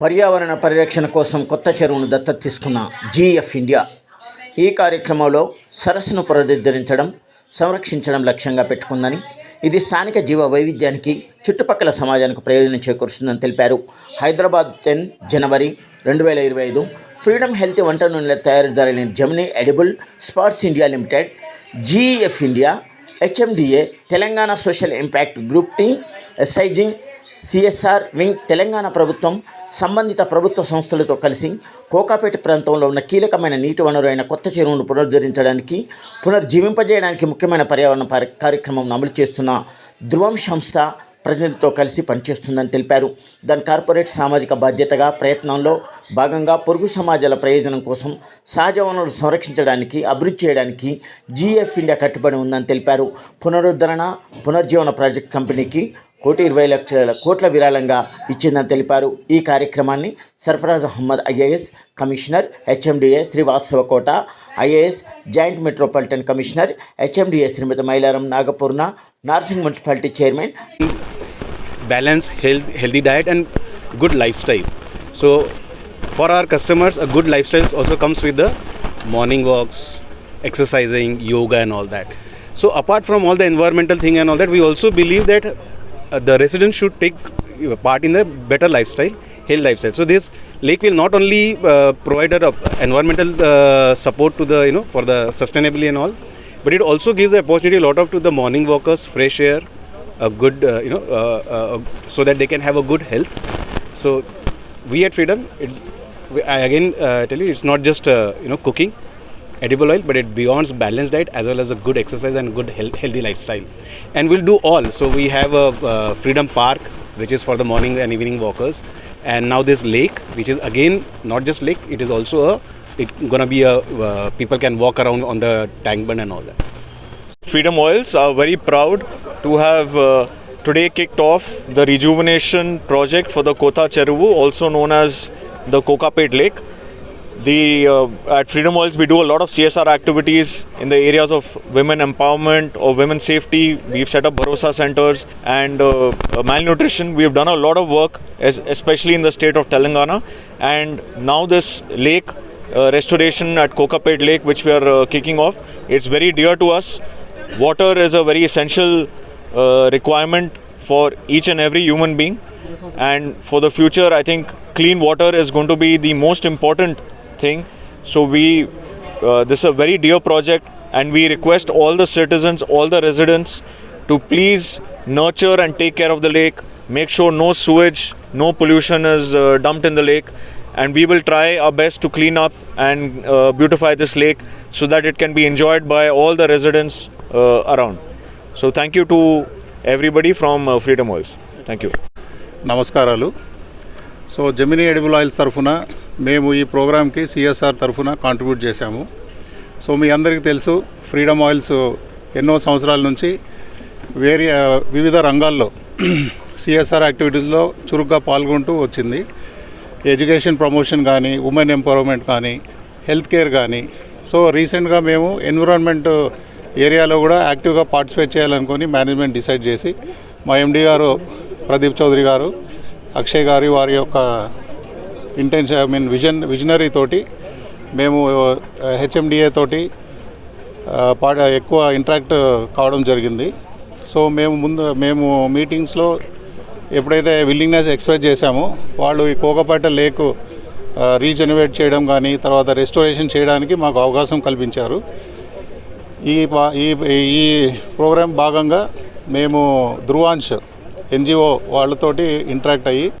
పర్యావరణ పరిరక్షణ కోసం కొత్త చెరువును దత్తత తీసుకున్న జీఎఫ్ ఇండియా. ఈ కార్యక్రమంలో సరస్సును పునరుద్ధరించడం సంరక్షించడం లక్ష్యంగా పెట్టుకుందని ఇది స్థానిక జీవ వైవిధ్యానికి చుట్టుపక్కల సమాజానికి ప్రయోజనం చేకూరుస్తుందని తెలిపారు. హైదరాబాద్ టెన్ జనవరి రెండు వేల ఇరవై ఐదు ఫ్రీడమ్ హెల్త్ వంట నూనెల తయారీదారులైన Gemini edible fats India limited GF India HMDA Telangana social impact group team ఎస్ఐజింగ్ CSR wing Telangana ప్రభుత్వం సంబంధిత ప్రభుత్వ సంస్థలతో కలిసి కోకాపేట ప్రాంతంలో ఉన్న కీలకమైన నీటి వనరు అయిన కొత్త చెరువును పునరుద్ధరించడానికి పునర్జీవింపజేయడానికి ముఖ్యమైన పర్యావరణ కార్యక్రమం అమలు చేస్తున్న ధ్రువం సంస్థ ప్రజలతో కలిసి పనిచేస్తుందని తెలిపారు. దాని కార్పొరేట్ సామాజిక బాధ్యతగా ప్రయత్నంలో భాగంగా పొరుగు సమాజాల ప్రయోజనం కోసం సహజ వనరులు సంరక్షించడానికి అభివృద్ధి చేయడానికి జీఎఫ్ ఇండియా కట్టుబడి ఉందని తెలిపారు. పునరుద్ధరణ పునర్జీవన ప్రాజెక్ట్ కంపెనీకి కోటి ఇరవై లక్షల కోట్ల విరాళంగా ఇచ్చిందని తెలిపారు. ఈ కార్యక్రమాన్ని Sarfaraz Ahmed IAS commissioner HMDA Srivastava Kota IAS joint metropolitan commissioner HMDA Shrimati Mylaram Nagapurna Narsingi municipality chairman balance health healthy diet and good life style so for our customers good life styles also comes with the morning walks exercising yoga and all that so apart from all the environmental thing and all that we also believe that the residents should take uh, part in the better lifestyle health lifestyle. So this lake will not only uh, provide a environmental uh, support to the you know for the sustainability and all but it also gives the opportunity a lot of to the morning walkers fresh air a good uh, you know uh, uh, so that they can have a good health. So we at freedom it's, i again uh, tell you it's not just uh, you know cooking edible oil but it beyond balanced diet as well as a good exercise and good health, healthy lifestyle. And we'll do all. So we have a uh, freedom park which is for the morning and evening walkers. And now this lake which is again not just lake it is also a it gonna be a uh, people can walk around on the tank bund and all that. Freedom Oils are very proud to have uh, today kicked off the rejuvenation project for the Kota Cheruvu, also known as the Kokapet Lake. The uh, at Freedom Oils we do a lot of CSR activities in the areas of women empowerment or women safety. We've set up Barosa centers and uh, malnutrition. We've done a lot of work, es- especially in the state of Telangana. And now this lake uh, restoration at Kokapet Lake, which we are uh, kicking off, it's very dear to us. Water is a very essential uh, requirement for each and every human being. And for the future, I think clean water is going to be the most important thing. So we, uh, this is a very dear project, and we request all the citizens, all the residents, to please nurture and take care of the lake. Make sure no sewage, no pollution is uh, dumped in the lake, and we will try our best to clean up and uh, beautify this lake so that it can be enjoyed by all the residents uh, around. So thank you to everybody from uh, Freedom Oils. Thank you. నమస్కారాలు so జమినీ edible oils తరఫున మేము ఈ ప్రోగ్రామ్కి CSR తరఫున contribute చేశాము. So మీ అందరికీ తెలుసు freedom oils ఎన్నో సంవత్సరాల నుంచి వేరే వివిధ రంగాల్లో సిఎస్ఆర్ యాక్టివిటీస్లో చురుగ్గా పాల్గొంటూ వచ్చింది. ఎడ్యుకేషన్ ప్రమోషన్ కానీ ఉమెన్ ఎంపవర్మెంట్ కానీ హెల్త్ కేర్ కానీ. సో రీసెంట్గా మేము ఎన్విరాన్మెంట్ ఏరియాలో కూడా యాక్టివ్గా పార్టిసిపేట్ చేయాలనుకొని మేనేజ్మెంట్ డిసైడ్ చేసి మా ఎండి గారు ప్రదీప్ చౌదరి గారు అక్షయ్ గారి వారి యొక్క intention I mean vision visionary తోటి మేము uh, హెచ్ఎండిఏ తోటి uh, పాట ఎక్కువ ఇంటరాక్ట్ కావడం జరిగింది. సో మేము ముందు మేము మీటింగ్స్లో ఎప్పుడైతే విల్లింగ్నెస్ ఎక్స్ప్రెస్ చేశామో వాళ్ళు ఈ కోకపేట లేక్ రీజనరేట్ చేయడం కానీ తర్వాత రెస్టోరేషన్ చేయడానికి మాకు అవకాశం కల్పించారు. ఈ పా- ఈ ఈ ప్రోగ్రాం భాగంగా మేము ధ్రువాంశ్ ఎన్జిఓ వాళ్ళతోటి ఇంటరాక్ట్ అయ్యి